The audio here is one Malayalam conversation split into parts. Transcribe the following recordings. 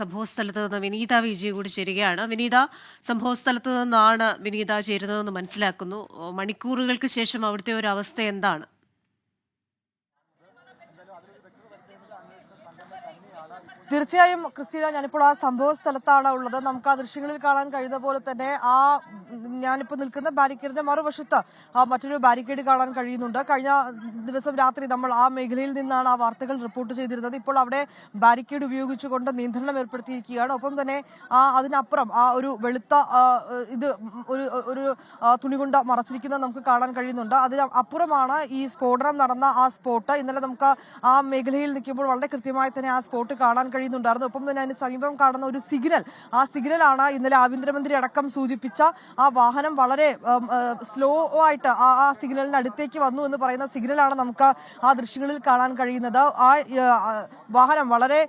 സംഭവസ്ഥലത്ത് നിന്ന് വിനീത വിജയ് കൂടി ചേരുകയാണ്. വിനീത സംഭവസ്ഥലത്ത് നിന്നാണ് വിനീത ചേരുന്നതെന്ന് മനസ്സിലാക്കുന്നു. മണിക്കൂറുകൾക്ക് ശേഷം അവിടുത്തെ ഒരു അവസ്ഥ എന്താണ്? തീർച്ചയായും ക്രിസ്റ്റീന ഞാനിപ്പോൾ ആ സംഭവ സ്ഥലത്താണ് ഉള്ളത്. നമുക്ക് ആ ദൃശ്യങ്ങളിൽ കാണാൻ കഴിയുന്ന പോലെ തന്നെ ആ ഞാനിപ്പോൾ നിൽക്കുന്ന ബാരിക്കേഡിന്റെ മറുവശത്ത് ആ മറ്റൊരു ബാരിക്കേഡ് കാണാൻ കഴിയുന്നുണ്ട്. കഴിഞ്ഞ ദിവസം രാത്രി നമ്മൾ ആ മേഖലയിൽ നിന്നാണ് ആ വാർത്തകൾ റിപ്പോർട്ട് ചെയ്തിരുന്നത്. ഇപ്പോൾ അവിടെ ബാരിക്കേഡ് ഉപയോഗിച്ചുകൊണ്ട് നിയന്ത്രണം ഏർപ്പെടുത്തിയിരിക്കുകയാണ്. ഒപ്പം തന്നെ ആ അതിനപ്പുറം ആ ഒരു വെളുത്ത ഇത് ഒരു ഒരു തുണി കൊണ്ട് മറച്ചിരിക്കുന്നത് നമുക്ക് കാണാൻ കഴിയുന്നുണ്ട്. അതിന് അപ്പുറമാണ് ഈ സ്ഫോടനം നടന്ന ആ സ്പോട്ട്. ഇന്നലെ നമുക്ക് ആ മേഖലയിൽ നിൽക്കുമ്പോൾ വളരെ കൃത്യമായി തന്നെ ആ സ്പോട്ട് കാണാൻ കഴിയുന്നുണ്ടായിരുന്നു. ഒപ്പം തന്നെ അതിന് സമീപം കാണുന്ന ഒരു സിഗ്നൽ. ആ സിഗ്നലാണ് ഇന്നലെ ആഭ്യന്തരമന്ത്രി അടക്കം സൂചിപ്പിച്ച ആ വാഹനം വളരെ സ്ലോ ആയിട്ട് ആ ആ സിഗ്നലിന് അടുത്തേക്ക് വന്നു എന്ന് പറയുന്ന സിഗ്നലാണ് നമുക്ക് ആ ദൃശ്യങ്ങളിൽ കാണാൻ കഴിയുന്നത്. ആ വാഹനം വളരെ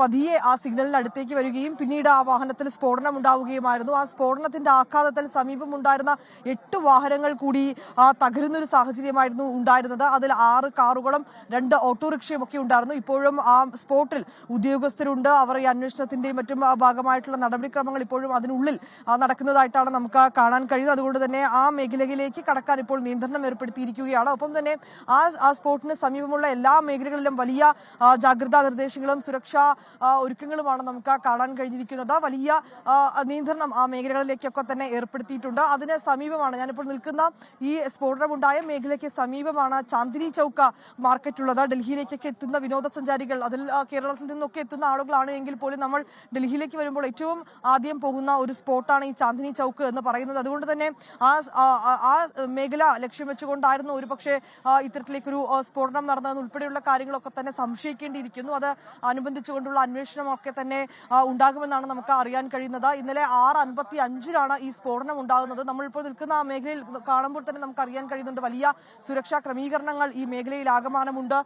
പതിയെ ആ സിഗ്നലിന് അടുത്തേക്ക് വരികയും പിന്നീട് ആ വാഹനത്തിൽ സ്ഫോടനം ഉണ്ടാവുകയുമായിരുന്നു. ആ സ്ഫോടനത്തിന്റെ ആഘാതത്തിൽ സമീപമുണ്ടായിരുന്ന എട്ട് വാഹനങ്ങൾ കൂടി ആ, തകരുന്ന ഒരു സാഹചര്യമായിരുന്നു ഉണ്ടായിരുന്നത്. അതിൽ ആറ് കാറുകളും രണ്ട് ഓട്ടോറിക്ഷയും ഒക്കെ ഉണ്ടായിരുന്നു. ഇപ്പോഴും ആ സ്പോട്ടിൽ ഉദ്യോഗസ്ഥരുണ്ട്. അവർ ഈ അന്വേഷണത്തിന്റെയും മറ്റും ഭാഗമായിട്ടുള്ള നടപടിക്രമങ്ങൾ ഇപ്പോഴും അതിനുള്ളിൽ നടക്കുന്നതായിട്ടാണ് നമുക്ക് കാണാൻ കഴിയുന്നത്. അതുകൊണ്ട് തന്നെ ആ മേഖലയിലേക്ക് കടക്കാൻ ഇപ്പോൾ നിയന്ത്രണം ഏർപ്പെടുത്തിയിരിക്കുകയാണ്. ഒപ്പം തന്നെ ആ ആ സ്പോട്ടിന് സമീപമുള്ള എല്ലാ മേഖലകളിലും വലിയ ജാഗ്രതാ നിർദ്ദേശങ്ങളും സുരക്ഷാ ഒരുക്കങ്ങളുമാണ് നമുക്ക് കാണാൻ കഴിഞ്ഞിരിക്കുന്നത്. വലിയ നിയന്ത്രണം ആ മേഖലകളിലേക്കൊക്കെ തന്നെ ഏർപ്പെടുത്തിയിട്ടുണ്ട്. അതിന് സമീപമാണ് ഞാനിപ്പോൾ നിൽക്കുന്ന ഈ സ്ഫോടനമുണ്ടായ മേഖലയ്ക്ക് സമീപമാണ് ചാന്ദിനി ചൗക്ക മാർക്കറ്റ് ഉള്ളത് ഡൽഹിയിലേക്കൊക്കെ എത്തുന്ന വിനോദസഞ്ചാരികൾ അതിൽ കേരളത്തിൽ നിന്നൊക്കെ എത്തുന്ന ആളുകളാണ് എങ്കിൽ പോലും നമ്മൾ ഡൽഹിയിലേക്ക് വരുമ്പോൾ ഏറ്റവും ആദ്യം പോകുന്ന ഒരു സ്പോട്ടാണ് ഈ ചാന്ദിനി ചൗക്ക് എന്ന് പറയുന്നത്. അതുകൊണ്ട് തന്നെ ആ ആ മേഖല ലക്ഷ്യം വെച്ചുകൊണ്ടായിരുന്നു ഒരു പക്ഷേ ഇത്തരത്തിലേക്കൊരു സ്ഫോടനം നടന്നതെന്ന് ഉൾപ്പെടെയുള്ള കാര്യങ്ങളൊക്കെ തന്നെ സംശയിക്കേണ്ടിയിരിക്കുന്നു. അത് അനുബന്ധിച്ചുകൊണ്ടുള്ള അന്വേഷണമൊക്കെ തന്നെ ഉണ്ടാകുമെന്നാണ് നമുക്ക് അറിയാൻ കഴിയുന്നത്. ഇന്നലെ ആറ് അൻപത്തി അഞ്ചിലാണ് ഈ സ്ഫോടനം ഉണ്ടാകുന്നത്. നമ്മളിപ്പോൾ നിൽക്കുന്ന ആ മേഖലയിൽ കാണുമ്പോൾ തന്നെ നമുക്ക് അറിയാൻ കഴിയുന്നുണ്ട് വലിയ സുരക്ഷാ ക്രമീകരണങ്ങൾ ഈ മേഖലയിൽ ആകമാനമുണ്ട്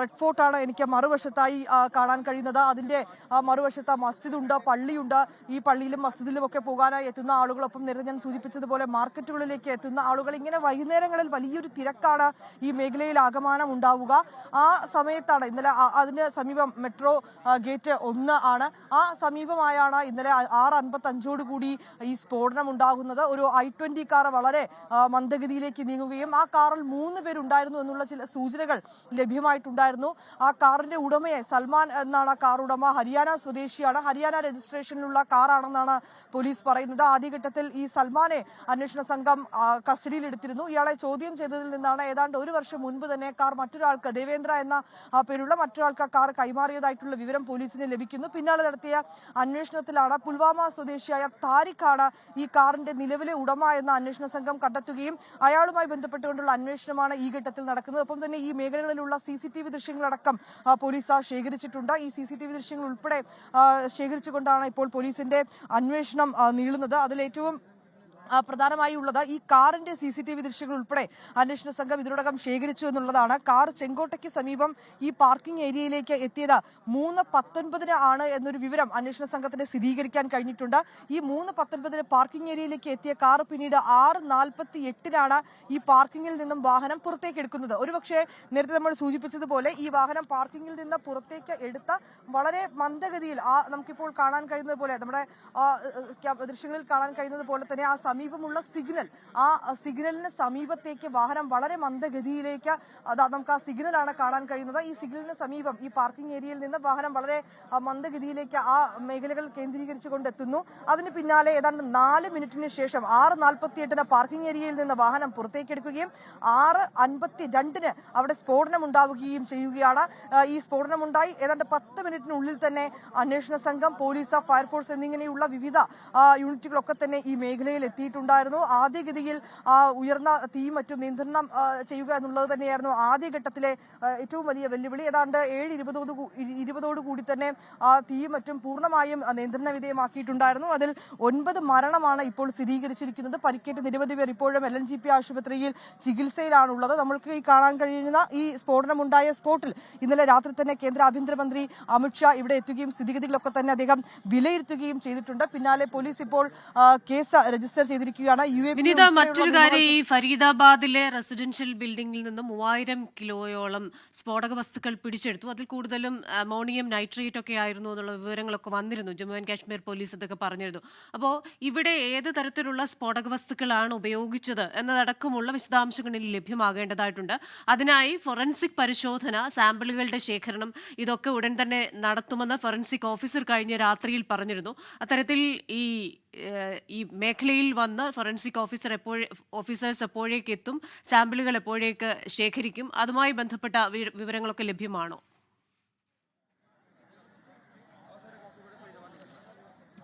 റെഡ് ഫോർട്ടാണ് എനിക്ക് മറുവശത്തായി കാണാൻ കഴിയുന്നത്. അതിന്റെ ആ, മറുവശത്ത് മസ്ജിദ് ഉണ്ട് പള്ളിയുണ്ട്. ഈ പള്ളിയിലും മസ്ജിദിലും ഒക്കെ പോകാനായി എത്തുന്ന ആളുകളൊപ്പം നേരത്തെ ഞാൻ സൂചിപ്പിച്ചതുപോലെ മാർക്കറ്റുകളിലേക്ക് എത്തുന്ന ആളുകൾ ഇങ്ങനെ വൈകുന്നേരങ്ങളിൽ വലിയൊരു തിരക്കാണ് ഈ മേഖലയിൽ ആകമാനം ഉണ്ടാവുക. ആ സമയത്താണ് ഇന്നലെ അതിന് സമീപം മെട്രോ ഗേറ്റ് ഒന്ന് ആണ്. ആ സമീപമായാണ് ഇന്നലെ ആറ് അൻപത്തി അഞ്ചോട് കൂടി ഈ സ്ഫോടനം ഉണ്ടാകുന്നത്. ഒരു ഐ ട്വന്റി കാർ വളരെ മന്ദഗതിയിലേക്ക് നീങ്ങുകയും ആ കാറിൽ മൂന്ന് പേരുണ്ടായിരുന്നു എന്നുള്ള ചില സൂചനകൾ ലഭ്യമായിട്ടുണ്ടായിരുന്നു. ആ കാറിന്റെ ഉടമയെ സൽമാൻ എന്നാണ് കാർ ഉടമ ഹരിയാന സ്വദേശിയാണ്. ഹരിയാന രജിസ്ട്രേഷനിലുള്ള കാറാണെന്നാണ് പോലീസ് പറയുന്നത്. ആദ്യഘട്ടത്തിൽ ഈ സൽമാനെ അന്വേഷണ സംഘം കസ്റ്റഡിയിൽ കസ്റ്റഡിയിലെടുത്തിരുന്നു. ഇയാളെ ചോദ്യം ചെയ്തതിൽ നിന്നാണ് ഏതാണ്ട് ഒരു വർഷം മുൻപ് തന്നെ കാർ മറ്റൊരാൾക്ക് ദേവേന്ദ്ര എന്ന പേരുള്ള മറ്റൊരാൾക്ക് കാർ കൈമാറിയതായിട്ടുള്ള വിവരം പോലീസിന് ലഭിക്കുന്നു. പിന്നാലെ നടത്തിയ അന്വേഷണത്തിലാണ് പുൽവാമ സ്വദേശിയായ താരിഖാണ് ഈ കാറിന്റെ നിലവിലെ ഉടമ എന്ന അന്വേഷണ സംഘം കണ്ടെത്തുകയും അയാളുമായി ബന്ധപ്പെട്ടുകൊണ്ടുള്ള അന്വേഷണമാണ് ഈ ഘട്ടത്തിൽ നടക്കുന്നത്. ഒപ്പം തന്നെ ഈ മേഖലകളിലുള്ള സി സി ടി വി ദൃശ്യങ്ങളടക്കം പോലീസ് ശേഖരിച്ചിട്ടുണ്ട്. ഈ സി സി ടി വി ദൃശ്യങ്ങൾ ഉൾപ്പെടെ ശേഖരിച്ചുകൊണ്ടാണ് ഇപ്പോൾ പോലീസിന്റെ അന്വേഷണം നീളുന്നത്. അതിലേറ്റവും പ്രധാനമായി ഉള്ളത് ഈ കാറിന്റെ സി സി ടി വി ദൃശ്യങ്ങൾ ഉൾപ്പെടെ അന്വേഷണ സംഘം ഇതിനോടകം ശേഖരിച്ചു എന്നുള്ളതാണ്. കാർ ചെങ്കോട്ടയ്ക്ക് സമീപം ഈ പാർക്കിംഗ് ഏരിയയിലേക്ക് എത്തിയത് മൂന്ന് പത്തൊൻപതിന് ആണ് എന്നൊരു വിവരം അന്വേഷണ സംഘത്തിന് സ്ഥിരീകരിക്കാൻ കഴിഞ്ഞിട്ടുണ്ട്. ഈ മൂന്ന് പത്തൊൻപതിന് പാർക്കിംഗ് ഏരിയയിലേക്ക് എത്തിയ കാർ പിന്നീട് ആറ് നാൽപ്പത്തി എട്ടിനാണ് ഈ പാർക്കിംഗിൽ നിന്നും വാഹനം പുറത്തേക്ക് എടുക്കുന്നത്. ഒരുപക്ഷെ നേരത്തെ നമ്മൾ സൂചിപ്പിച്ചതുപോലെ ഈ വാഹനം പാർക്കിംഗിൽ നിന്ന് പുറത്തേക്ക് എടുത്ത വളരെ മന്ദഗതിയിൽ ആ നമുക്കിപ്പോൾ കാണാൻ കഴിയുന്നത് പോലെ നമ്മുടെ ദൃശ്യങ്ങളിൽ കാണാൻ കഴിയുന്നത് പോലെ തന്നെ ആ സമീപമുള്ള സിഗ്നൽ. ആ സിഗ്നലിന് സമീപത്തേക്ക് വാഹനം വളരെ മന്ദഗതിയിലേക്ക് അതാ നമുക്ക് ആ സിഗ്നലാണ് കാണാൻ കഴിയുന്നത്. ഈ സിഗ്നലിന് സമീപം ഈ പാർക്കിംഗ് ഏരിയയിൽ നിന്ന് വാഹനം വളരെ മന്ദഗതിയിലേക്ക് ആ മേഖലകൾ കേന്ദ്രീകരിച്ചുകൊണ്ട് എത്തുന്നു അതിന് പിന്നാലെ ഏതാണ്ട് നാല് മിനിറ്റിന് ശേഷം ആറ് നാൽപ്പത്തി എട്ടിന് പാർക്കിംഗ് ഏരിയയിൽ നിന്ന് വാഹനം പുറത്തേക്ക് എടുക്കുകയും ആറ് അൻപത്തി രണ്ടിന് അവിടെ സ്ഫോടനം ഉണ്ടാവുകയും ചെയ്യുകയാണ് ഈ സ്ഫോടനമുണ്ടായി ഏതാണ്ട് പത്ത് മിനിറ്റിനുള്ളിൽ തന്നെ അന്വേഷണ സംഘം പോലീസ് ഫയർഫോഴ്സ് എന്നിങ്ങനെയുള്ള വിവിധ യൂണിറ്റുകളൊക്കെ തന്നെ ഈ മേഖലയിൽ എത്തിയിട്ടുണ്ടായിരുന്നു ആദ്യഗതിയിൽ ആ, ഉയർന്ന തീ മറ്റും നിയന്ത്രണം ചെയ്യുക എന്നുള്ളത് തന്നെയായിരുന്നു ആദ്യഘട്ടത്തിലെ ഏറ്റവും വലിയ വെല്ലുവിളി. ഏതാണ്ട് ഏഴ് ഇരുപതോട് ഇരുപതോട് കൂടി തന്നെ ആ തീ മറ്റും പൂർണമായും നിയന്ത്രണ വിധേയമാക്കിയിട്ടുണ്ടായിരുന്നു. അതിൽ ഒൻപത് മരണമാണ് ഇപ്പോൾ സ്ഥിരീകരിച്ചിരിക്കുന്നത്. പരിക്കേറ്റ് നിരവധി പേർ ഇപ്പോഴും എൽ എൻ ജി പി ആശുപത്രിയിൽ ചികിത്സയിലാണുള്ളത്. നമ്മൾക്ക് ഈ കാണാൻ കഴിയുന്ന ഈ സ്ഫോടനമുണ്ടായ സ്പോട്ടിൽ ഇന്നലെ രാത്രി തന്നെ കേന്ദ്ര ആഭ്യന്തരമന്ത്രി അമിത്ഷാ ഇവിടെ എത്തുകയും സ്ഥിതിഗതികളൊക്കെ തന്നെ അദ്ദേഹം വിലയിരുത്തുകയും ചെയ്തിട്ടുണ്ട്. പിന്നാലെ പോലീസ് ഇപ്പോൾ കേസ് രജിസ്റ്റർ ചെയ്തിരിക്കുകയാണ്. യു എ വിനീത മറ്റൊരു കാര്യം ഈ ഫരീദാബാദിലെ റെസിഡൻഷ്യൽ ബിൽഡിംഗിൽ നിന്ന് മൂവായിരം കിലോയോളം സ്ഫോടക വസ്തുക്കൾ പിടിച്ചെടുത്തു. അതിൽ കൂടുതലും അമോണിയം നൈട്രേറ്റ് ഒക്കെ ആയിരുന്നു എന്നുള്ള വിവരങ്ങളൊക്കെ വന്നിരുന്നു. ജമ്മു ആൻഡ് കാശ്മീർ പോലീസ് ഇതൊക്കെ പറഞ്ഞിരുന്നു. അപ്പോൾ ഇവിടെ ഏത് തരത്തിലുള്ള സ്ഫോടക വസ്തുക്കളാണ് ഉപയോഗിച്ചത് എന്നതടക്കമുള്ള വിശദാംശങ്ങളിൽ ലഭ്യമാകേണ്ടതായിട്ടുണ്ട്. അതിനായി ഫൊറൻസിക് പരിശോധന സാമ്പിളുകളുടെ ശേഖരണം ഇതൊക്കെ ഉടൻ തന്നെ നടത്തുമെന്ന് ഫൊറൻസിക് ഓഫീസർ കഴിഞ്ഞ രാത്രിയിൽ പറഞ്ഞിരുന്നു. അത്തരത്തിൽ ഈ ഈ മേഖലയിൽ വന്ന് ഫോറൻസിക് ഓഫീസർ എപ്പോഴേ ഓഫീസേഴ്സ് എപ്പോഴേക്കെത്തും സാമ്പിളുകൾ എപ്പോഴേക്ക് ശേഖരിക്കും അതുമായി ബന്ധപ്പെട്ട വിവരങ്ങളൊക്കെ ലഭ്യമാണോ?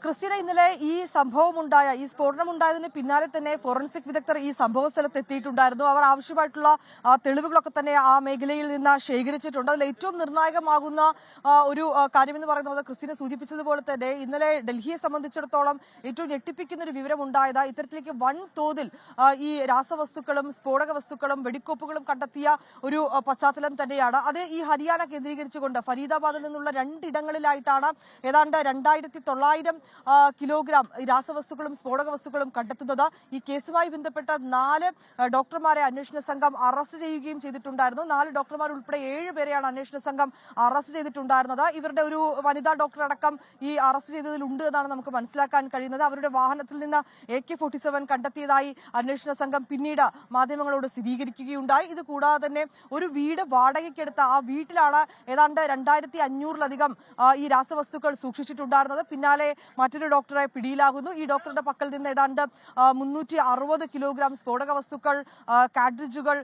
ക്രിസ്ത്യന ഇന്നലെ ഈ സംഭവം ഉണ്ടായ ഈ സ്ഫോടനം ഉണ്ടായതിന് പിന്നാലെ തന്നെ ഫോറൻസിക് വിദഗ്ധർ ഈ സംഭവ സ്ഥലത്ത് എത്തിയിട്ടുണ്ടായിരുന്നു അവർ ആവശ്യമായിട്ടുള്ള തെളിവുകളൊക്കെ തന്നെ ആ മേഖലയിൽ നിന്ന് ശേഖരിച്ചിട്ടുണ്ട്. അതിൽ ഏറ്റവും നിർണായകമാകുന്ന ഒരു കാര്യമെന്ന് പറയുന്നത് ക്രിസ്ത്യനെ സൂചിപ്പിച്ചതുപോലെ തന്നെ ഇന്നലെ ഡൽഹിയെ സംബന്ധിച്ചിടത്തോളം ഏറ്റവും ഞെട്ടിപ്പിക്കുന്ന ഒരു വിവരം ഉണ്ടായത് ഇത്തരത്തിലേക്ക് വൻ തോതിൽ ഈ രാസവസ്തുക്കളും സ്ഫോടക വസ്തുക്കളും വെടിക്കോപ്പുകളും കണ്ടെത്തിയ ഒരു പശ്ചാത്തലം തന്നെയാണ്. അത് ഈ ഹരിയാന കേന്ദ്രീകരിച്ചുകൊണ്ട് ഫരീദാബാദിൽ നിന്നുള്ള രണ്ടിടങ്ങളിലായിട്ടാണ് ഏതാണ്ട് രണ്ടായിരത്തി തൊള്ളായിരം കിലോഗ്രാം രാസവസ്തുക്കളും സ്ഫോടക വസ്തുക്കളും കണ്ടെത്തുന്നത് ഈ കേസുമായി ബന്ധപ്പെട്ട നാല് ഡോക്ടർമാരെ അന്വേഷണ സംഘം അറസ്റ്റ് ചെയ്യുകയും ചെയ്തിട്ടുണ്ടായിരുന്നു. നാല് ഡോക്ടർമാർ ഉൾപ്പെടെ ഏഴ് പേരെയാണ് അന്വേഷണ സംഘം അറസ്റ്റ് ചെയ്തിട്ടുണ്ടായിരുന്നത്. ഇവരുടെ ഒരു വനിതാ ഡോക്ടർ അടക്കം ഈ അറസ്റ്റ് ചെയ്തതിലുണ്ട് എന്നാണ് നമുക്ക് മനസ്സിലാക്കാൻ കഴിയുന്നത്. അവരുടെ വാഹനത്തിൽ നിന്ന് എ കെ ഫോർട്ടി സെവൻ കണ്ടെത്തിയതായി അന്വേഷണ സംഘം പിന്നീട് മാധ്യമങ്ങളോട് സ്ഥിരീകരിക്കുകയുണ്ടായി. ഇത് കൂടാതെ തന്നെ ഒരു വീട് വാടകയ്ക്കെടുത്ത ആ വീട്ടിലാണ് ഏതാണ്ട് രണ്ടായിരത്തി അഞ്ഞൂറിലധികം ഈ രാസവസ്തുക്കൾ സൂക്ഷിച്ചിട്ടുണ്ടായിരുന്നത്. പിന്നാലെ മറ്റൊരു ഡോക്ടറെ പിടിയിലാകുന്നു. ഈ ഡോക്ടറുടെ പക്കൽ നിന്ന് ഏതാണ്ട് മുന്നൂറ്റി അറുപത് കിലോഗ്രാം സ്ഫോടക വസ്തുക്കൾ കാഡ്രിജുകൾ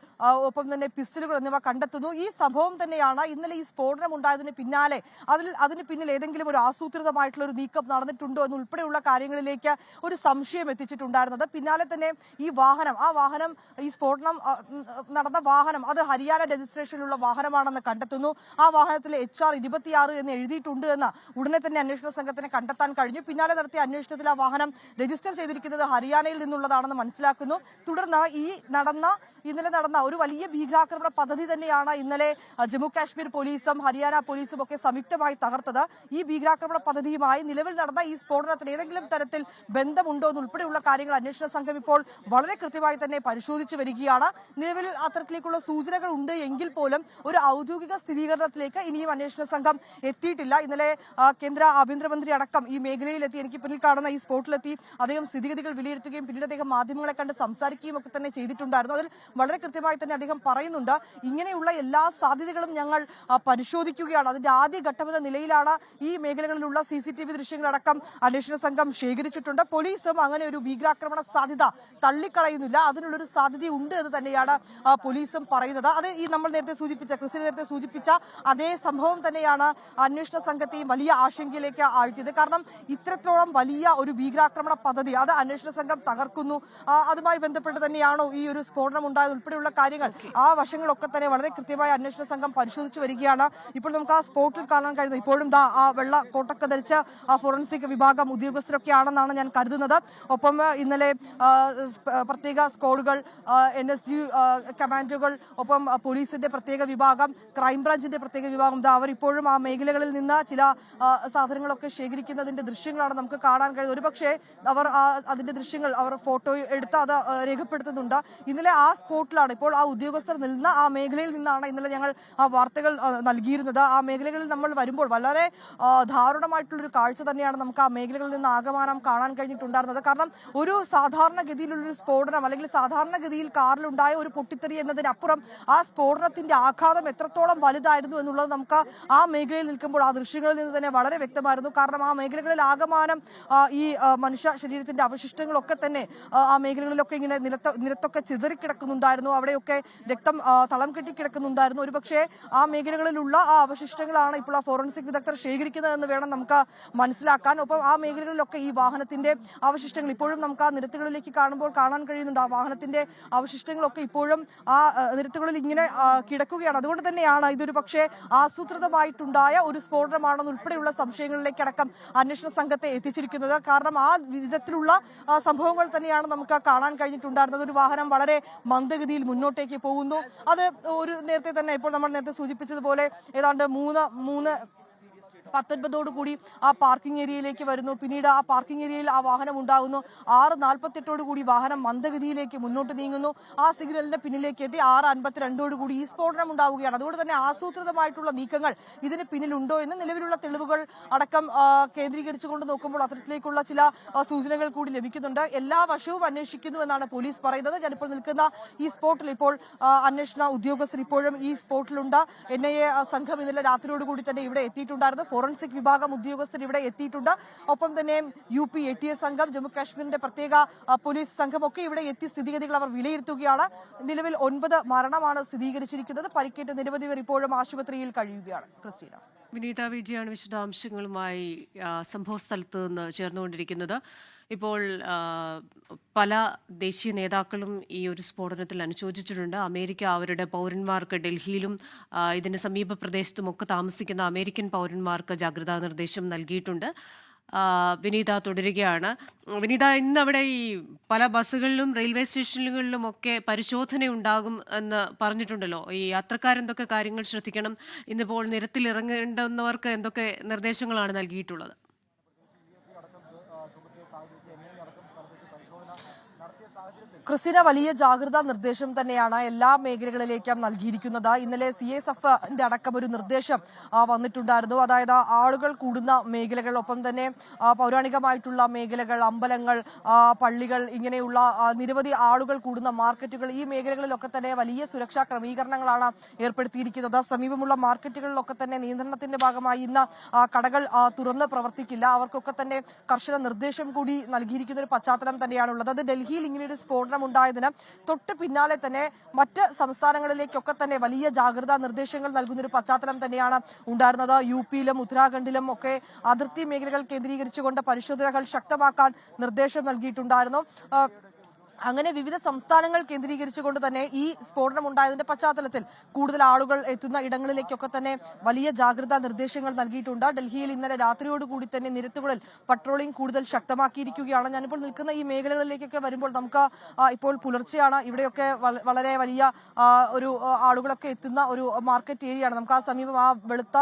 ഒപ്പം തന്നെ പിസ്റ്റലുകൾ എന്നിവ കണ്ടെത്തുന്നു. ഈ സംഭവം തന്നെയാണ് ഇന്നലെ ഈ സ്ഫോടനം ഉണ്ടായതിന് പിന്നാലെ അതിൽ അതിന് പിന്നിൽ ഏതെങ്കിലും ഒരു ആസൂത്രിതമായിട്ടുള്ള ഒരു നീക്കം നടന്നിട്ടുണ്ടോ എന്നുൾപ്പെടെയുള്ള കാര്യങ്ങളിലേക്ക് ഒരു സംശയം എത്തിച്ചിട്ടുണ്ടായിരുന്നത്. പിന്നാലെ തന്നെ ഈ വാഹനം ആ വാഹനം ഈ സ്ഫോടനം നടന്ന വാഹനം അത് ഹരിയാന രജിസ്ട്രേഷനിലുള്ള വാഹനമാണെന്ന് കണ്ടെത്തുന്നു. ആ വാഹനത്തിൽ എച്ച് ആർ ഇരുപത്തിയാറ് എന്ന് എഴുതിയിട്ടുണ്ട് എന്ന് ഉടനെ തന്നെ അന്വേഷണ സംഘത്തിന് കണ്ടെത്താൻ കഴിഞ്ഞു. പിന്നാലെ നടത്തിയ അന്വേഷണത്തിൽ ആ വാഹനം രജിസ്റ്റർ ചെയ്തിരിക്കുന്നത് ഹരിയാനയിൽ നിന്നുള്ളതാണെന്ന് മനസ്സിലാക്കുന്നു. തുടർന്ന് ഈ നടന്ന ഇന്നലെ നടന്ന ഒരു വലിയ ഭീകരാക്രമണ പദ്ധതി തന്നെയാണ് ഇന്നലെ ജമ്മു കാശ്മീർ പോലീസും ഹരിയാന പോലീസും ഒക്കെ സംയുക്തമായി തകർത്തത്. ഈ ഭീകരാക്രമണ പദ്ധതിയുമായി നിലവിൽ നടന്ന ഈ സ്ഫോടനത്തിന് ഏതെങ്കിലും തരത്തിൽ ബന്ധമുണ്ടോ എന്നുൾപ്പെടെയുള്ള കാര്യങ്ങൾ അന്വേഷണ സംഘം ഇപ്പോൾ വളരെ കൃത്യമായി തന്നെ പരിശോധിച്ചു വരികയാണ്. നിലവിൽ അത്തരത്തിലേക്കുള്ള സൂചനകൾ ഉണ്ട് എങ്കിൽ പോലും ഒരു ഔദ്യോഗിക സ്ഥിരീകരണത്തിലേക്ക് ഇനിയും അന്വേഷണ സംഘം എത്തിയിട്ടില്ല. ഇന്നലെ കേന്ദ്ര ആഭ്യന്തരമന്ത്രി അടക്കം ഈ മേഖലയിലെത്തി എനിക്ക് പിന്നിൽ കാണുന്ന ഈ സ്പോട്ടിലെത്തി അദ്ദേഹം സ്ഥിതിഗതികൾ വിലയിരുത്തുകയും പിന്നീട് അദ്ദേഹം മാധ്യമങ്ങളെ കണ്ട് സംസാരിക്കുകയും ഒക്കെ തന്നെ ചെയ്തിട്ടുണ്ടായിരുന്നു. അതിൽ വളരെ കൃത്യമായി തന്നെ അദ്ദേഹം പറയുന്നുണ്ട് ഇങ്ങനെയുള്ള എല്ലാ സാധ്യതകളും ഞങ്ങൾ പരിശോധിക്കുകയാണ്. അതിന്റെ ആദ്യ ഘട്ടമെന്ന നിലയിലാണ് ഈ മേഖലകളിലുള്ള സി സി ടി വി ദൃശ്യങ്ങളടക്കം അന്വേഷണ സംഘം ശേഖരിച്ചിട്ടുണ്ട്. പോലീസും അങ്ങനെ ഒരു ഭീകരാക്രമണ സാധ്യത തള്ളിക്കളയുന്നില്ല. അതിനുള്ളൊരു സാധ്യത ഉണ്ട് എന്ന് തന്നെയാണ് പോലീസും പറയുന്നത്. അത് ഈ നമ്മൾ നേരത്തെ സൂചിപ്പിച്ച ക്രിസ്തി നേരത്തെ സൂചിപ്പിച്ച അതേ സംഭവം തന്നെയാണ് അന്വേഷണ സംഘത്തെയും വലിയ ആശങ്കയിലേക്ക് ആഴ്ത്തിയത്. കാരണം ഇത്രത്തോളം വലിയ ഒരു ഭീകരാക്രമണ പദ്ധതി അത് അന്വേഷണ സംഘം തകർക്കുന്നു. അതുമായി ബന്ധപ്പെട്ട് തന്നെയാണോ ഈ ഒരു സ്ഫോടനം ഉണ്ടായത്? ഉൾപ്പെടെയുള്ള കാര്യങ്ങൾ ആ വശങ്ങളൊക്കെ തന്നെ വളരെ കൃത്യമായി അന്വേഷണ സംഘം പരിശോധിച്ചു വരികയാണ്. ഇപ്പോൾ നമുക്ക് ആ സ്പോട്ടിൽ കാണാൻ കഴിയുന്നത്. ഇപ്പോഴും ദാ ആ വെള്ള കോട്ടൊക്കെ ധരിച്ച ആ ഫോറൻസിക് വിഭാഗം ഉദ്യോഗസ്ഥരൊക്കെ ആണെന്നാണ് ഞാൻ കരുതുന്നത്. ഒപ്പം ഇന്നലെ പ്രത്യേക സ്ക്വാഡുകൾ എൻ എസ് ജി കമാൻഡോകൾ ഒപ്പം പോലീസിന്റെ പ്രത്യേക വിഭാഗം ക്രൈംബ്രാഞ്ചിന്റെ പ്രത്യേക വിഭാഗം അവർ ഇപ്പോഴും ആ മേഖലകളിൽ നിന്ന് ചില സാധനങ്ങളൊക്കെ ശേഖരിക്കുന്നതിന്റെ ദൃശ്യങ്ങളാണ് നമുക്ക് കാണാൻ കഴിയുന്നത്. ഒരുപക്ഷെ അവർ അതിന്റെ ദൃശ്യങ്ങൾ അവർ ഫോട്ടോ എടുത്ത് അത് രേഖപ്പെടുത്തുന്നുണ്ട്. ഇന്നലെ ആ സ്പോട്ടിലാണ് ഇപ്പോൾ ആ ഉദ്യോഗസ്ഥർ നിന്ന ആ മേഖലയിൽ നിന്നാണ് ഇന്നലെ ഞങ്ങൾ ആ വാർത്തകൾ നൽകിയിരുന്നത്. ആ മേഖലകളിൽ നമ്മൾ വരുമ്പോൾ വളരെ ദാരുണമായിട്ടുള്ളൊരു കാഴ്ച തന്നെയാണ് നമുക്ക് ആ മേഖലകളിൽ നിന്ന് ആകമാനം കാണാൻ കഴിഞ്ഞിട്ടുണ്ടായിരുന്നത്. കാരണം ഒരു സാധാരണഗതിയിലുള്ളൊരു സ്ഫോടനം അല്ലെങ്കിൽ സാധാരണഗതിയിൽ കാറിലുണ്ടായ ഒരു പൊട്ടിത്തെറി എന്നതിനപ്പുറം ആ സ്ഫോടനത്തിന്റെ ആഘാതം എത്രത്തോളം വലുതായിരുന്നു എന്നുള്ളത് നമുക്ക് ആ മേഖലയിൽ നിൽക്കുമ്പോൾ ആ ദൃശ്യങ്ങളിൽ നിന്ന് തന്നെ വളരെ വ്യക്തമായിരുന്നു. കാരണം ആ മേഖലകളിൽ ആകമാനം ആ, ഈ മനുഷ്യ ശരീരത്തിന്റെ അവശിഷ്ടങ്ങളൊക്കെ തന്നെ ആ, മേഖലകളിലൊക്കെ ഇങ്ങനെ നിലത്ത് നിരത്തൊക്കെ ചിതറിക്കിടക്കുന്നുണ്ടായിരുന്നു. അവിടെയൊക്കെ രക്തം തളം കെട്ടിക്കിടക്കുന്നുണ്ടായിരുന്നു. ഒരുപക്ഷെ ആ മേഖലകളിലുള്ള ആ അവശിഷ്ടങ്ങളാണ് ഇപ്പോൾ ആ ഫോറൻസിക് വിദഗ്ധർ ശേഖരിക്കുന്നതെന്ന് വേണം നമുക്ക് മനസ്സിലാക്കാൻ. ഒപ്പം ആ മേഖലകളിലൊക്കെ ഈ വാഹനത്തിന്റെ അവശിഷ്ടങ്ങൾ ഇപ്പോഴും നമുക്ക് ആ നിരത്തുകളിലേക്ക് കാണുമ്പോൾ കാണാൻ കഴിയുന്നുണ്ട്. ആ വാഹനത്തിന്റെ അവശിഷ്ടങ്ങളൊക്കെ ഇപ്പോഴും ആ നിരത്തുകളിൽ ഇങ്ങനെ കിടക്കുകയാണ്. അതുകൊണ്ട് തന്നെയാണ് ഇതൊരു പക്ഷേ ആസൂത്രിതമായിട്ടുണ്ടായ ഒരു സ്ഫോടനമാണെന്ന് ഉൾപ്പെടെയുള്ള സംശയങ്ങളിലേക്ക് അടക്കം അന്വേഷണ സംഘത്തെ എത്തിച്ചിരിക്കുന്നത്. കാരണം ആ വിധത്തിലുള്ള സംഭവങ്ങൾ തന്നെയാണ് നമുക്ക് കാണാൻ കഴിഞ്ഞിട്ടുണ്ടായിരുന്നത്. ഒരു വാഹനം വളരെ മന്ദഗതിയിൽ മുന്നോട്ടേക്ക് പോകുന്നു. അത് ഒരു നേരത്തെ തന്നെ ഇപ്പോൾ നമ്മൾ നേരത്തെ സൂചിപ്പിച്ചതുപോലെ ഏതാണ്ട് മൂന്ന് മൂന്ന് പത്തൊൻപതോടു കൂടി ആ പാർക്കിംഗ് ഏരിയയിലേക്ക് വരുന്നു. പിന്നീട് ആ പാർക്കിംഗ് ഏരിയയിൽ ആ വാഹനം ഉണ്ടാകുന്നു. ആറ് നാൽപ്പത്തെട്ടോടു കൂടി വാഹനം മന്ദഗതിയിലേക്ക് മുന്നോട്ട് നീങ്ങുന്നു. ആ സിഗ്നലിന്റെ പിന്നിലേക്ക് എത്തി. ആറ് അൻപത്തിരണ്ടോട് കൂടി ഈ സ്ഫോടനം ഉണ്ടാവുകയാണ്. അതുകൊണ്ട് തന്നെ ആസൂത്രിതമായിട്ടുള്ള നീക്കങ്ങൾ ഇതിന് പിന്നിലുണ്ടോ എന്ന് നിലവിലുള്ള തെളിവുകൾ അടക്കം കേന്ദ്രീകരിച്ചുകൊണ്ട് നോക്കുമ്പോൾ അത്തരത്തിലേക്കുള്ള ചില സൂചനകൾ കൂടി ലഭിക്കുന്നുണ്ട്. എല്ലാ വശവും അന്വേഷിക്കുന്നു എന്നാണ് പോലീസ് പറയുന്നത്. ഞാനിപ്പോൾ നിൽക്കുന്ന ഈ സ്പോട്ടിൽ ഇപ്പോൾ അന്വേഷണ ഉദ്യോഗസ്ഥർ ഇപ്പോഴും ഈ സ്പോട്ടിലുണ്ട്. എൻ ഐ എ സംഘം ഇന്നലെ രാത്രിയോടുകൂടി തന്നെ ഇവിടെ എത്തിയിട്ടുണ്ടായിരുന്നു. ഫോറൻസിക് വിഭാഗം ഉദ്യോഗസ്ഥർ ഇവിടെ എത്തിയിട്ടുണ്ട്. ഒപ്പം തന്നെ U P A T S സംഘം ജമ്മുകാശ്മീരിന്റെ പ്രത്യേക പോലീസ് സംഘമൊക്കെ ഇവിടെ എത്തി സ്ഥിതിഗതികൾ അവർ വിലയിരുത്തുകയാണ്. നിലവിൽ ഒൻപത് മരണമാണ് സ്ഥിരീകരിച്ചിരിക്കുന്നത്. പരിക്കേറ്റ നിരവധി പേർ ഇപ്പോഴും ആശുപത്രിയിൽ കഴിയുകയാണ്. ക്രിസ്റ്റീന. വിനീത വിജയാണ് വിശദാംശങ്ങളുമായി സംഭവ സ്ഥലത്ത് നിന്ന് ചേർന്നുകൊണ്ടിരിക്കുന്നത്. ഇപ്പോൾ പല ദേശീയ നേതാക്കളും ഈ ഒരു സ്ഫോടനത്തിൽ അനുശോചിച്ചിട്ടുണ്ട്. അമേരിക്ക അവരുടെ പൗരന്മാർക്ക് ഡൽഹിയിലും ഇതിന് സമീപ പ്രദേശത്തുമൊക്കെ താമസിക്കുന്ന അമേരിക്കൻ പൗരന്മാർക്ക് ജാഗ്രതാ നിർദ്ദേശം നൽകിയിട്ടുണ്ട്. വിനീത തുടരുകയാണ്. വിനീത ഇന്ന് അവിടെ ഈ പല ബസ്സുകളിലും റെയിൽവേ സ്റ്റേഷനുകളിലും ഒക്കെ പരിശോധന ഉണ്ടാകും എന്ന് പറഞ്ഞിട്ടുണ്ടല്ലോ. ഈ യാത്രക്കാരെന്തൊക്കെ കാര്യങ്ങൾ ശ്രദ്ധിക്കണം ഇന്നിപ്പോൾ നിരത്തിൽ ഇറങ്ങേണ്ടുന്നവർക്ക് എന്തൊക്കെ നിർദ്ദേശങ്ങളാണ് നൽകിയിട്ടുള്ളത്? ക്രിസ്റ്റിന വലിയ ജാഗ്രതാ നിർദ്ദേശം തന്നെയാണ് എല്ലാ മേഖലകളിലേക്കും നൽകിയിരിക്കുന്നത്. ഇന്നലെ സി എസ് എഫിന്റെ അടക്കം ഒരു നിർദ്ദേശം വന്നിട്ടുണ്ടായിരുന്നു. അതായത് ആളുകൾ കൂടുന്ന മേഖലകൾ ഒപ്പം തന്നെ പൗരാണികമായിട്ടുള്ള മേഖലകൾ അമ്പലങ്ങൾ പള്ളികൾ ഇങ്ങനെയുള്ള നിരവധി ആളുകൾ കൂടുന്ന മാർക്കറ്റുകൾ ഈ മേഖലകളിലൊക്കെ തന്നെ വലിയ സുരക്ഷാ ക്രമീകരണങ്ങളാണ് ഏർപ്പെടുത്തിയിരിക്കുന്നത്. സമീപമുള്ള മാർക്കറ്റുകളിലൊക്കെ തന്നെ നിയന്ത്രണത്തിന്റെ ഭാഗമായി ഇന്ന് കടകൾ തുറന്ന് പ്രവർത്തിക്കില്ല. അവർക്കൊക്കെ തന്നെ കർശന നിർദ്ദേശം കൂടി നൽകിയിരിക്കുന്ന ഒരു പശ്ചാത്തലം തന്നെയാണുള്ളത്. അത് ഡൽഹിയിൽ ഇങ്ങനെ ഒരു സ്ഫോടനം ഉണ്ടായതിന് തൊട്ട് പിന്നാലെ തന്നെ മറ്റ് സംസ്ഥാനങ്ങളിലേക്കൊക്കെ തന്നെ വലിയ ജാഗ്രതാ നിർദ്ദേശങ്ങൾ നൽകുന്ന ഒരു പശ്ചാത്തലം തന്നെയാണ് ഉണ്ടായിരുന്നത്. യു പിയിലും ഉത്തരാഖണ്ഡിലും ഒക്കെ അതിർത്തി മേഖലകൾ കേന്ദ്രീകരിച്ചുകൊണ്ട് പരിശോധനകൾ ശക്തമാക്കാൻ നിർദ്ദേശം നൽകിയിട്ടുണ്ടായിരുന്നു. അങ്ങനെ വിവിധ സംസ്ഥാനങ്ങൾ കേന്ദ്രീകരിച്ചുകൊണ്ട് തന്നെ ഈ സ്ഫോടനം ഉണ്ടായതിന്റെ പശ്ചാത്തലത്തിൽ കൂടുതൽ ആളുകൾ എത്തുന്ന ഇടങ്ങളിലേക്കൊക്കെ തന്നെ വലിയ ജാഗ്രതാ നിർദ്ദേശങ്ങൾ നൽകിയിട്ടുണ്ട്. ഡൽഹിയിൽ ഇന്നലെ രാത്രിയോടുകൂടി തന്നെ നിരത്തുകളിൽ പട്രോളിംഗ് കൂടുതൽ ശക്തമാക്കിയിരിക്കുകയാണ്. ഞാനിപ്പോൾ നിൽക്കുന്ന ഈ മേഖലകളിലേക്കൊക്കെ വരുമ്പോൾ നമുക്ക് ഇപ്പോൾ പുലർച്ചെയാണ്. ഇവിടെയൊക്കെ വളരെ വലിയ ഒരു ആളുകളൊക്കെ എത്തുന്ന ഒരു മാർക്കറ്റ് ഏരിയയാണ് നമുക്ക് ആ സമീപം ആ വെളുത്ത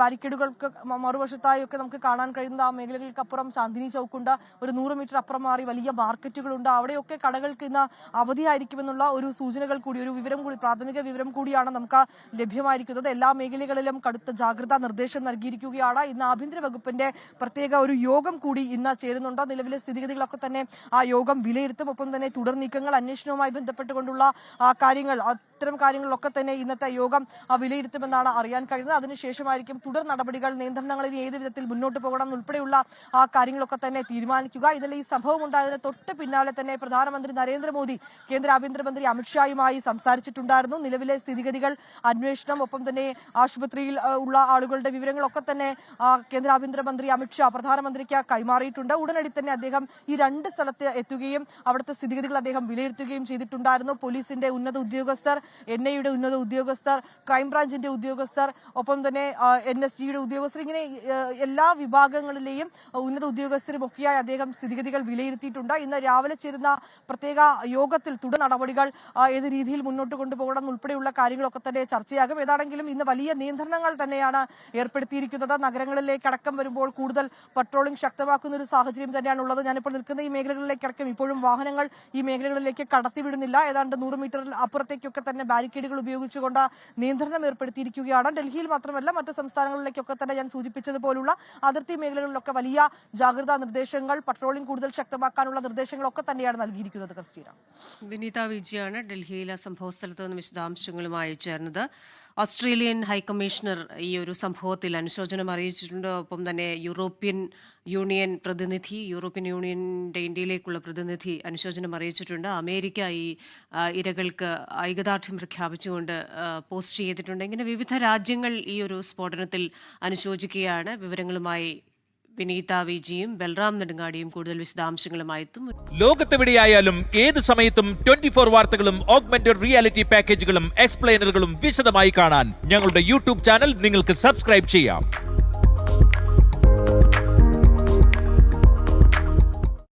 ബാരിക്കേഡുകൾക്ക് മറുവശത്തായൊക്കെ നമുക്ക് കാണാൻ കഴിയുന്ന ആ മേഖലകൾക്കപ്പുറം ചാന്ദിനി ചൗക്കുണ്ട്. ഒരു നൂറ് മീറ്റർ അപ്പുറം മാറി വലിയ മാർക്കറ്റുകളുണ്ട് അവിടെയൊക്കെ കടകൾക്ക് ഇന്ന് അവധിയായിരിക്കുമെന്നുള്ള ഒരു സൂചനകൾ കൂടി ഒരു വിവരം കൂടി പ്രാഥമിക വിവരം കൂടിയാണ് നമുക്ക് ലഭ്യമായിരിക്കുന്നത്. എല്ലാ മേഖലകളിലും കടുത്ത ജാഗ്രതാ നിർദ്ദേശം നൽകിയിരിക്കുകയാണ്. ഇന്ന് ആഭ്യന്തര വകുപ്പിന്റെ പ്രത്യേക ഒരു യോഗം കൂടി ഇന്ന് ചേരുന്നുണ്ട്. നിലവിലെ സ്ഥിതിഗതികളൊക്കെ തന്നെ ആ യോഗം വിലയിരുത്തും. ഒപ്പം തന്നെ തുടർ നീക്കങ്ങൾ അന്വേഷണവുമായി ബന്ധപ്പെട്ടുകൊണ്ടുള്ള കാര്യങ്ങൾ അത്തരം കാര്യങ്ങളിലൊക്കെ തന്നെ ഇന്നത്തെ യോഗം വിലയിരുത്തുമെന്നാണ് അറിയാൻ കഴിയുന്നത്. അതിനുശേഷമായിരിക്കും തുടർ നടപടികൾ നിയന്ത്രണങ്ങളിൽ ഏത് വിധത്തിൽ മുന്നോട്ട് പോകണം ഉൾപ്പെടെയുള്ള ആ കാര്യങ്ങളൊക്കെ തന്നെ തീരുമാനിക്കുക. ഇതിൽ ഈ സംഭവം ഉണ്ടായതിന് തൊട്ട് പിന്നാലെ തന്നെ പ്രധാനമന്ത്രി നരേന്ദ്രമോദി കേന്ദ്ര ആഭ്യന്തരമന്ത്രി അമിത്ഷായുമായി സംസാരിച്ചിട്ടുണ്ടായിരുന്നു. നിലവിലെ സ്ഥിതിഗതികൾ അന്വേഷണം ഒപ്പം തന്നെ ആശുപത്രിയിൽ ഉള്ള ആളുകളുടെ വിവരങ്ങളൊക്കെ തന്നെ കേന്ദ്ര ആഭ്യന്തരമന്ത്രി അമിത്ഷാ പ്രധാനമന്ത്രിക്ക് കൈമാറിയിട്ടുണ്ട്. ഉടനടി തന്നെ അദ്ദേഹം ഈ രണ്ട് സ്ഥലത്ത് എത്തുകയും അവിടുത്തെ സ്ഥിതിഗതികൾ അദ്ദേഹം വിലയിരുത്തുകയും ചെയ്തിട്ടുണ്ടായിരുന്നു. പോലീസിന്റെ ഉന്നത ഉദ്യോഗസ്ഥർ എൻ ഐയുടെ ഉന്നത ഉദ്യോഗസ്ഥർ ക്രൈംബ്രാഞ്ചിന്റെ ഉദ്യോഗസ്ഥർ ഒപ്പം തന്നെ എൻ എസ് ജിയുടെ ഉദ്യോഗസ്ഥർ ഇങ്ങനെ എല്ലാ വിഭാഗങ്ങളിലെയും ഉന്നത ഉദ്യോഗസ്ഥരും ഒക്കെയായി അദ്ദേഹം സ്ഥിതിഗതികൾ വിലയിരുത്തിയിട്ടുണ്ട്. ഇന്ന് രാവിലെ ചേരുന്ന പ്രത്യേക യോഗത്തിൽ തുടർ നടപടികൾ ഏത് രീതിയിൽ മുന്നോട്ട് കൊണ്ടുപോകണം ഉൾപ്പെടെയുള്ള കാര്യങ്ങളൊക്കെ തന്നെ ചർച്ചയാകും. ഏതാണെങ്കിലും ഇന്ന് വലിയ നിയന്ത്രണങ്ങൾ തന്നെയാണ് ഏർപ്പെടുത്തിയിരിക്കുന്നത്. നഗരങ്ങളിലേക്ക് അടക്കം വരുമ്പോൾ കൂടുതൽ പട്രോളിംഗ് ശക്തമാക്കുന്ന ഒരു സാഹചര്യം തന്നെയാണ് ഉള്ളത്. ഞാനിപ്പോൾ നിൽക്കുന്ന ഈ മേഖലകളിലേക്ക് അടക്കം ഇപ്പോഴും വാഹനങ്ങൾ ഈ മേഖലകളിലേക്ക് കടത്തിവിടുന്നില്ല. ഏതാണ്ട് നൂറ് മീറ്ററിൽ അപ്പുറത്തേക്കൊക്കെ തന്നെ ബാരിക്കേഡുകൾ ഉപയോഗിച്ചുകൊണ്ട് നിയന്ത്രണം ഏർപ്പെടുത്തിയിരിക്കുകയാണ്. ഡൽഹിയിൽ മാത്രമല്ല മറ്റ് സംസ്ഥാനങ്ങളിലേക്കൊക്കെ തന്നെ ഞാൻ സൂചിപ്പിച്ചതുപോലുള്ള അതിർത്തി മേഖലകളിലൊക്കെ വലിയ ജാഗ്രതാ നിർദ്ദേശങ്ങൾ പട്രോളിംഗ് കൂടുതൽ ശക്തമാക്കാനുള്ള നിർദ്ദേശങ്ങളൊക്കെ തന്നെയാണ് നൽകിയിരിക്കുന്നത് ക്രിസ്റ്റീന. വിനീത വിജയാണ് ഡൽഹിയിലെ സംഭവ സ്ഥലത്ത് നിന്ന് വിശദാംശങ്ങളുമായി ചേർന്നത്. ഓസ്ട്രേലിയൻ ഹൈക്കമ്മീഷണർ ഈ ഒരു സംഭവത്തിൽ അനുശോചനം അറിയിച്ചിട്ടുണ്ട്. ഒപ്പം തന്നെ യൂറോപ്യൻ യൂണിയൻ പ്രതിനിധി യൂറോപ്യൻ യൂണിയന്റെ ഇന്ത്യയിലേക്കുള്ള പ്രതിനിധി അനുശോചനം അറിയിച്ചിട്ടുണ്ട്. അമേരിക്ക ഈ ഇരകൾക്ക് ഐകദാർഢ്യം പ്രഖ്യാപിച്ചുകൊണ്ട് പോസ്റ്റ് ചെയ്തിട്ടുണ്ട്. ഇങ്ങനെ വിവിധ രാജ്യങ്ങൾ ഈ ഒരു സ്ഫോടനത്തിൽ അനുശോചിക്കുകയാണ്. വിവരങ്ങളുമായി വിനീത വിജിയും ബൽറാം നെടുങ്ങാടിയും കൂടുതൽ വിശദാംശങ്ങളുമായി എത്തും ലോകത്തെവിടെയായാലും ഏത് സമയത്തും ട്വന്റി ഫോർ വാർത്തകളും ഓഗ്മെന്റഡ് റിയാലിറ്റി പാക്കേജുകളും എക്സ്പ്ലെയിനറുകളും വിശദമായി കാണാൻ ഞങ്ങളുടെ യൂട്യൂബ് ചാനൽ നിങ്ങൾക്ക് സബ്സ്ക്രൈബ് ചെയ്യാം.